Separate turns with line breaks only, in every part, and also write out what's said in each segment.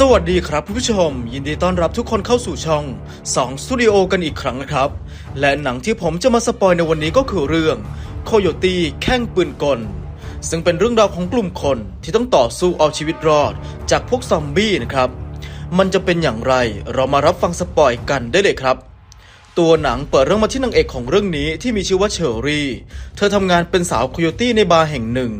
สวัสดีครับผู้ชม ยินดีต้อนรับทุกคนเข้าสู่ช่อง 2 สตูดิโอกันอีกครั้งนะครับ และหนังที่ผมจะมาสปอยในวันนี้ก็คือเรื่อง โคโยตี้แข้งปืนกล ซึ่งเป็นเรื่องราวของกลุ่มคนที่ต้องต่อสู้เอาชีวิตรอด จากพวกซอมบี้นะครับ มันจะเป็นอย่างไรเรามารับฟังสปอยกันได้เลยครับ ตัวหนังเปิดเรื่องมาที่นางเอกของเรื่องนี้ที่มีชื่อว่าเชอรี่ เธอทำงานเป็นสาวโคโยตี้ในบาร์แห่งหนึ่ง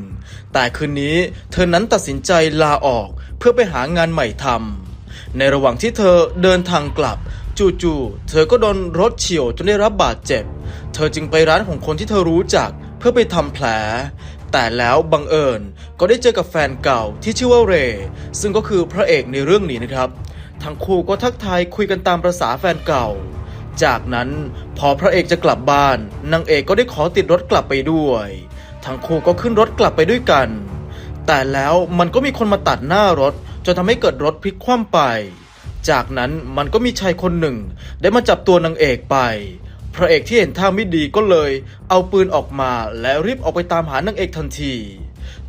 แต่คืนนี้เธอนั้นตัดสินใจลาออกเเพื่อไปหางานใหม่ทำในระหว่างที่เธอเดินทางกลับ จู่ๆเธอก็โดนรถเฉียวจนได้รับบาดเจ็บ เธอจึงไปร้านของคนที่เธอรู้จักเพื่อไปทำแผล แต่แล้วบังเอิญก็ได้เจอกับแฟนเก่าที่ชื่อว่าเรซึ่งก็คือพระเอกในเรื่องนี้นะครับ ทั้งคู่ก็ทักทายคุยกันตามประษาแฟนเก่าจากนั้นพอพระเอกจะกลับบ้านนางเอกก็ได้ขอติดรถกลับไปด้วย ทั้งคู่ก็ขึ้นรถกลับไปด้วยกัน แต่แล้วมันก็มีคนมาตัดหน้ารถจนทำให้เกิดรถพลิกคว่ำไป จากนั้นมันก็มีชายคนหนึ่ง ได้มาจับตัวนางเอกไป พระเอกที่เห็นท่าไม่ดีก็เลย เอาปืนออกมาและรีบออกไปตามหานางเอกทันที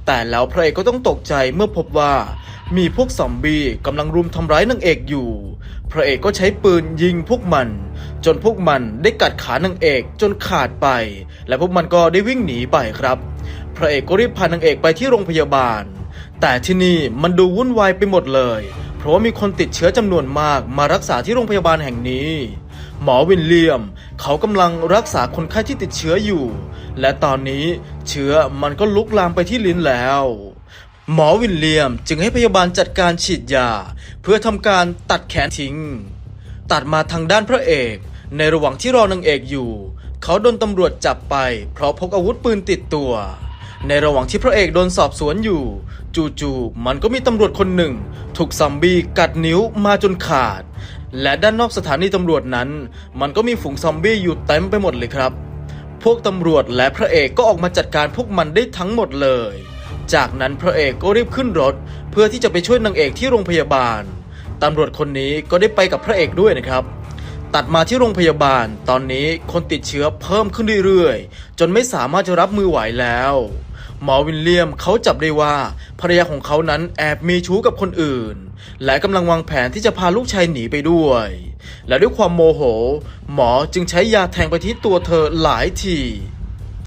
แต่แล้วพระเอกก็ต้องตกใจเมื่อพบว่า มีพวกซอมบี้กำลังรุมทำร้ายนางเอกอยู่ พระเอกก็ใช้ปืนยิงพวกมัน จนพวกมันได้กัดขานางเอกจนขาดไป และพวกมันก็ได้วิ่งหนีไปครับ พระเอกก็รีบพานางเอกไปที่โรงพยาบาล แต่ที่นี่มันดูวุ่นวายไปหมดเลย เพราะว่ามีคนติดเชื้อจำนวนมากมารักษาที่โรงพยาบาลแห่งนี้ หมอวินเลียม เขากำลังรักษาคนไข้ที่ติดเชื้ออยู่ และตอนนี้เชื้อมันก็ลุกลามไปที่ลิ้นแล้ว หมอวินเลียมจึงให้พยาบาลจัดการฉีดยา เพื่อทำการตัดแขนทิ้ง ตัดมาทางด้านพระเอก ในระหว่างที่รอนางเอกอยู่ เขาโดนตำรวจจับไป เพราะพกอาวุธปืนติดตัว ในระหว่างที่พระเอกโดนสอบสวนอยู่ จู่ๆมันก็มีตำรวจคนหนึ่ง ถูกซอมบี้กัดนิ้วมาจนขาด และด้านนอกสถานีตำรวจนั้น มันก็มีฝูงซอมบี้อยู่เต็มไปหมดเลยครับ พวกตำรวจและพระเอกก็ออกมาจัดการพวกมันได้ทั้งหมดเลย จากนั้นพระเอกก็รีบขึ้นรถ เพื่อที่จะไปช่วยนางเอกที่โรงพยาบาลตำรวจคนนี้ก็ได้ไปกับพระเอกด้วยนะครับตัดมาที่โรงพยาบาล ตอนนี้คนติดเชื้อเพิ่มขึ้นเรื่อยๆ จนไม่สามารถจะรับมือไหวแล้ว หมอวินเลียมเขาจับได้ว่าภรรยาของเขานั้นแอบมีชู้กับคนอื่น และกำลังวางแผนที่จะพาลูกชายหนีไปด้วย และด้วยความโมโห หมอจึงใช้ยาแทงไปที่ตัวเธอหลายที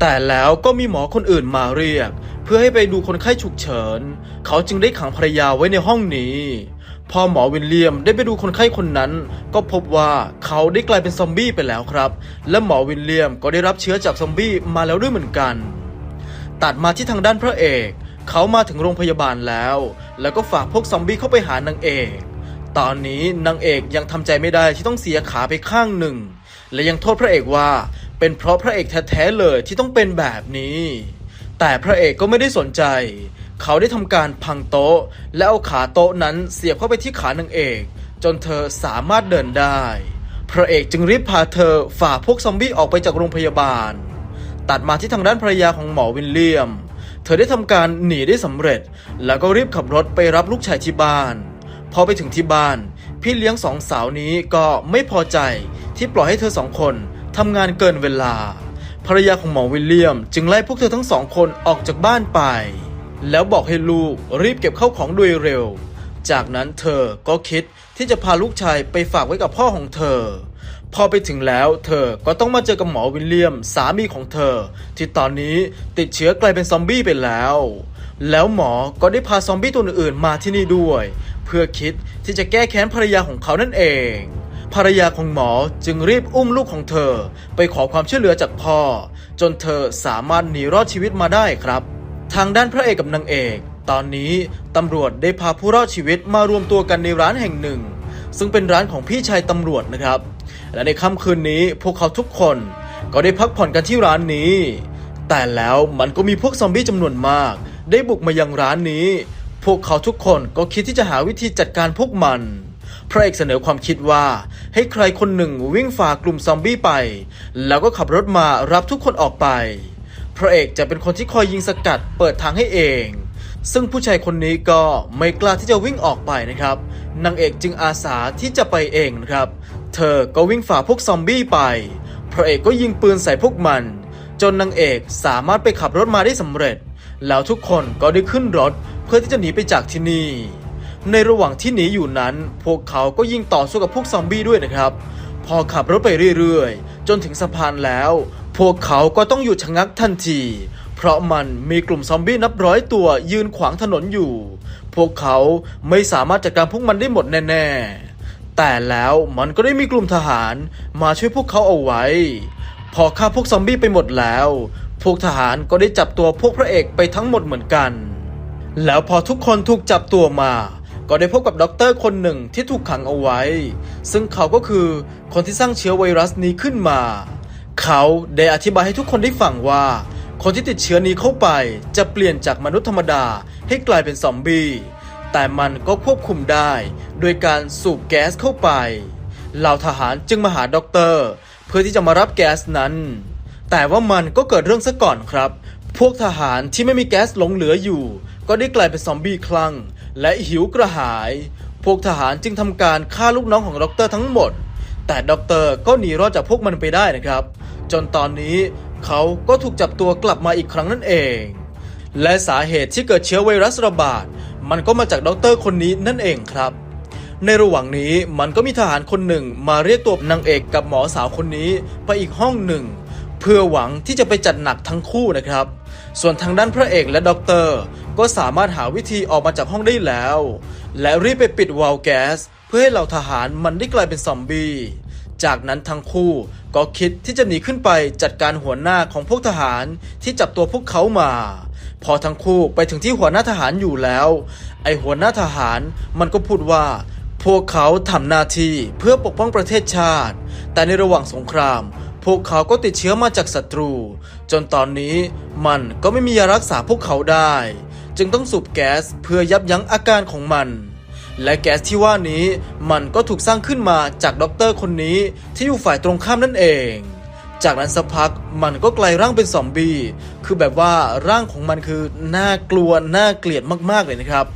แต่แล้วก็มีหมอคนอื่นมาเรียก เพื่อให้ไปดูคนไข้ฉุกเฉิน เขาจึงได้ขังภรรยาไว้ในห้องนี้ พอหมอวินเลียมได้ไปดูคนไข้คนนั้น ก็พบว่าเขาได้กลายเป็นซอมบี้ไปแล้วครับ และหมอวินเลียมก็ได้รับเชื้อจากซอมบี้มาแล้วด้วยเหมือนกัน ตัดมาที่ทางด้านพระเอก เขามาถึงโรงพยาบาลแล้ว แล้วก็ฝากพวกซอมบี้เข้าไปหานางเอก ตอนนี้นางเอกยังทำใจไม่ได้ที่ต้องเสียขาไปข้างหนึ่ง และยังโทษพระเอกว่า เป็นเพราะพระเอกแท้ๆเลยที่ต้องเป็นแบบนี้ แต่พระเอกก็ไม่ได้สนใจ เขาได้ทำการพังโต๊ะ และเอาขาโต๊ะนั้นเสียบเข้าไปที่ขานางเอก จนเธอสามารถเดินได้ พระเอกจึงรีบพาเธอฝ่าพวกซอมบี้ออกไปจากโรงพยาบาล ตัดมาที่ทางด้านภรรยาของหมอวินเลียม เธอได้ทำการหนีได้สำเร็จ แล้วก็รีบขับรถไปรับลูกชายที่บ้าน พอไปถึงที่บ้าน พี่เลี้ยงสองสาวนี้ก็ไม่พอใจที่ปล่อยให้เธอสองคนทำงานเกินเวลา ภรรยาของหมอวิลเลียม จึงไล่พวกเธอทั้งสองคนออกจากบ้านไป แล้วบอกให้ลูกรีบเก็บเข้าของโดยเร็ว จากนั้นเธอก็คิดที่จะพาลูกชายไปฝากไว้กับพ่อของเธอ พอไปถึงแล้วเธอก็ต้องมาเจอกับหมอวิลเลียมสามีของเธอ ที่ตอนนี้ติดเชื้อกลายเป็นซอมบี้ไปแล้ว แล้วหมอก็ได้พาซอมบี้ตัวอื่นมาที่นี่ด้วย เพื่อคิดที่จะแก้แค้นภรรยาของเขานั่นเอง ภรรยาของหมอจึงรีบอุ้มลูกของเธอ ไปขอความช่วยเหลือจากพ่อ จนเธอสามารถหนีรอดชีวิตมาได้ครับ ทางด้านพระเอกกับนางเอก ตอนนี้ตำรวจได้พาผู้รอดชีวิตมารวมตัวกันในร้านแห่งหนึ่ง ซึ่งเป็นร้านของพี่ชายตำรวจนะครับ และในค่ำคืนนี้พวกเขาทุกคนก็ได้พักผ่อนกันที่ร้านนี้ แต่แล้วมันก็มีพวกซอมบี้จำนวนมาก ได้บุกมายังร้านนี้ พวกเขาทุกคนก็คิดที่จะหาวิธีจัดการพวกมันพระเอกเสนอความคิดว่าให้ใครคนหนึ่งวิ่งฝ่ากลุ่มซอมบี้ไป แล้วก็ขับรถมารับทุกคนออกไป พระเอกจะเป็นคนที่คอยยิงสกัดเปิดทางให้เอง ซึ่งผู้ชายคนนี้ก็ไม่กล้าที่จะวิ่งออกไปนะครับนางเอกจึงอาสาที่จะไปเองนะครับ เธอก็วิ่งฝ่าพวกซอมบี้ไป พระเอกก็ยิงปืนใส่พวกมัน จนนางเอกสามารถไปขับรถมาได้สำเร็จ แล้วทุกคนก็ได้ขึ้นรถเพื่อที่จะหนีไปจากที่นี่ ในระหว่างที่หนีอยู่นั้น พวกเขาก็ยิงต่อสู้กับพวกซอมบี้ด้วยนะครับ พอขับรถไปเรื่อยๆ จนถึงสะพานแล้ว พวกเขาก็ต้องหยุดชะงักทันที เพราะมันมีกลุ่มซอมบี้นับร้อยตัวยืนขวางถนนอยู่ พวกเขาไม่สามารถจัดการพวกมันได้หมดแน่ๆ แต่แล้วมันก็ได้มีกลุ่มทหารมาช่วยพวกเขาเอาไว้ พอฆ่าพวกซอมบี้ไปหมดแล้ว พวกทหารก็ได้จับตัวพวกพระเอกไปทั้งหมดเหมือนกัน แล้วพอทุกคนถูกจับตัวมา ก็ได้พบกับด็อกเตอร์คนหนึ่งที่ถูกขังเอาไว้ ซึ่งเขาก็คือคนที่สร้างเชื้อไวรัสนี้ขึ้นมา เขาได้อธิบายให้ทุกคนได้ฟังว่า คนที่ติดเชื้อนี้เข้าไปจะเปลี่ยนจากมนุษย์ธรรมดาให้กลายเป็นซอมบี้ แต่มันก็ควบคุมได้ โดยการสูบแก๊สเข้าไปเหล่าทหารจึงมาหาด็อกเตอร์ เพื่อที่จะมารับแก๊สนั้น แต่ว่ามันก็เกิดเรื่องซะก่อนครับ พวกทหารที่ไม่มีแก๊สหลงเหลืออยู่ ก็ได้กลายเป็นซอมบี้คลั่ง และหิวกระหาย พวกทหารจึงทำการฆ่าลูกน้องของด็อกเตอร์ทั้งหมด แต่ด็อกเตอร์ก็หนีรอดจากพวกมันไปได้นะครับ จนตอนนี้เขาก็ถูกจับตัวกลับมาอีกครั้งนั่นเอง และสาเหตุที่เกิดเชื้อไวรัสระบาด มันก็มาจากด็อกเตอร์คนนี้นั่นเองครับ ในระหว่างนี้มันก็มีทหารคนหนึ่งมาเรียกตัวนางเอกกับหมอสาวคนนี้ไปอีกห้องหนึ่ง เพื่อหวังที่จะไปจัดหนักทั้งคู่นะครับ ส่วนทางด้านพระเอกและด็อกเตอร์ก็สามารถหาวิธีออกมาจากห้องได้แล้ว และรีบไปปิดวาล์วแก๊สเพื่อให้เหล่าทหารมันได้กลายเป็นซอมบี้จากนั้นทั้งคู่ก็คิดที่จะหนีขึ้นไปจัดการหัวหน้าของพวกทหารที่จับตัวพวกเขามา พอทั้งคู่ไปถึงที่หัวหน้าทหารอยู่แล้ว ไอหัวหน้าทหารมันก็พูดว่า พวกเขาทำหน้าที่เพื่อปกป้องประเทศชาติ แต่ในระหว่างสงคราม พวกเขาก็ติดเชื้อมาจากศัตรู จนตอนนี้มันก็ไม่มียารักษาพวกเขาได้ จึงต้องสูบแก๊สเพื่อยับยั้งอาการของมันและแก๊สที่ว่านี้มันก็ถูกสร้างขึ้นมาจากด็อกเตอร์คนนี้ที่อยู่ฝ่ายตรงข้ามนั่นเอง จากนั้นสักพักมันก็กลายร่างเป็นซอมบี้คือแบบว่าร่างของมันคือน่ากลัวน่าเกลียดมากๆเลยนะครับ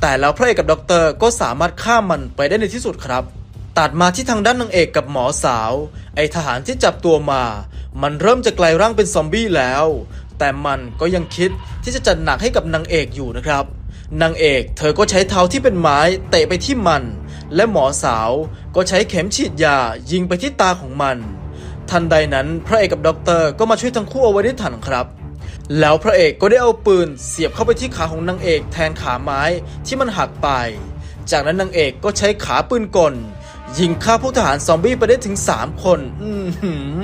แต่แล้วพระเอกกับด็อกเตอร์ก็สามารถฆ่ามันไปได้ในที่สุดครับตัดมาที่ทางด้านนางเอกกับหมอสาว ไอทหารที่จับตัวมา มันเริ่มจะกลายร่างเป็นซอมบี้แล้ว แต่มันก็ยังคิดที่จะจัดหนักให้กับนางเอกอยู่นะครับนางเอกเธอก็ใช้เท้าที่เป็นไม้เตะไปที่มัน และหมอสาวก็ใช้เข็มฉีดยายิงไปที่ตาของมัน ทันใดนั้นพระเอกกับด็อกเตอร์ก็มาช่วยทั้งคู่เอาไว้ได้ทันครับ แล้วพระเอกก็ได้เอาปืนเสียบเข้าไปที่ขาของนางเอกแทนขาไม้ที่มันหักไป จากนั้นนางเอกก็ใช้ขาปืนกล ยิงฆ่าพวกทหารซอมบี้ไปได้ถึง 3 คน อือหือ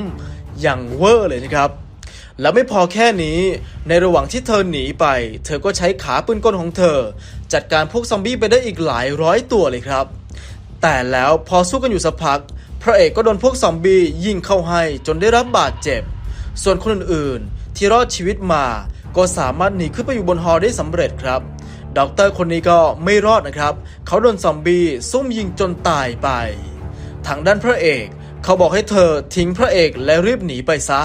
อย่างเวอร์เลยนะครับ แล้วไม่พอแค่นี้ ในระหว่างที่เธอหนีไป เธอก็ใช้ขาปืนกลของเธอ จัดการพวกซอมบี้ไปได้อีกหลายร้อยตัวเลยครับ แต่แล้วพอสู้กันอยู่สักพัก พระเอกก็โดนพวกซอมบี้ยิงเข้าให้จนได้รับบาดเจ็บ ส่วนคนอื่นๆ ที่รอดชีวิตมา ก็สามารถหนีขึ้นไปอยู่บนฮอได้สำเร็จครับด็อกเตอร์คนนี้ก็ไม่รอดนะครับ เขาโดนซอมบี้ซุ่มยิงจนตายไป ทางด้านพระเอกเขาบอกให้เธอทิ้งพระเอกและรีบหนีไปซะ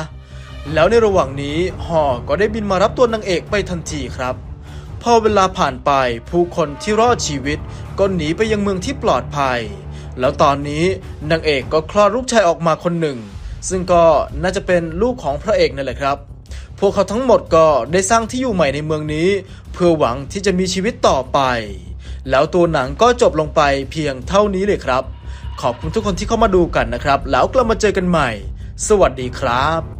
แล้วในระหว่างนี้ฮอก็ได้บินมารับตัวนางเอกไปทันทีครับ พอเวลาผ่านไปผู้คนที่รอดชีวิตก็หนีไปยังเมืองที่ปลอดภัย แล้วตอนนี้นางเอกก็คลอดลูกชายออกมาคนหนึ่ง ซึ่งก็น่าจะเป็นลูกของพระเอกนั่นแหละครับ พวกเขาทั้งหมดก็ได้สร้างที่อยู่ใหม่ในเมืองนี้ เพื่อหวังที่จะมีชีวิตต่อไป แล้วตัวหนังก็จบลงไปเพียงเท่านี้เลยครับ ขอบคุณทุกคนที่เข้ามาดูกันนะครับ แล้วกลับมาเจอกันใหม่ สวัสดีครับ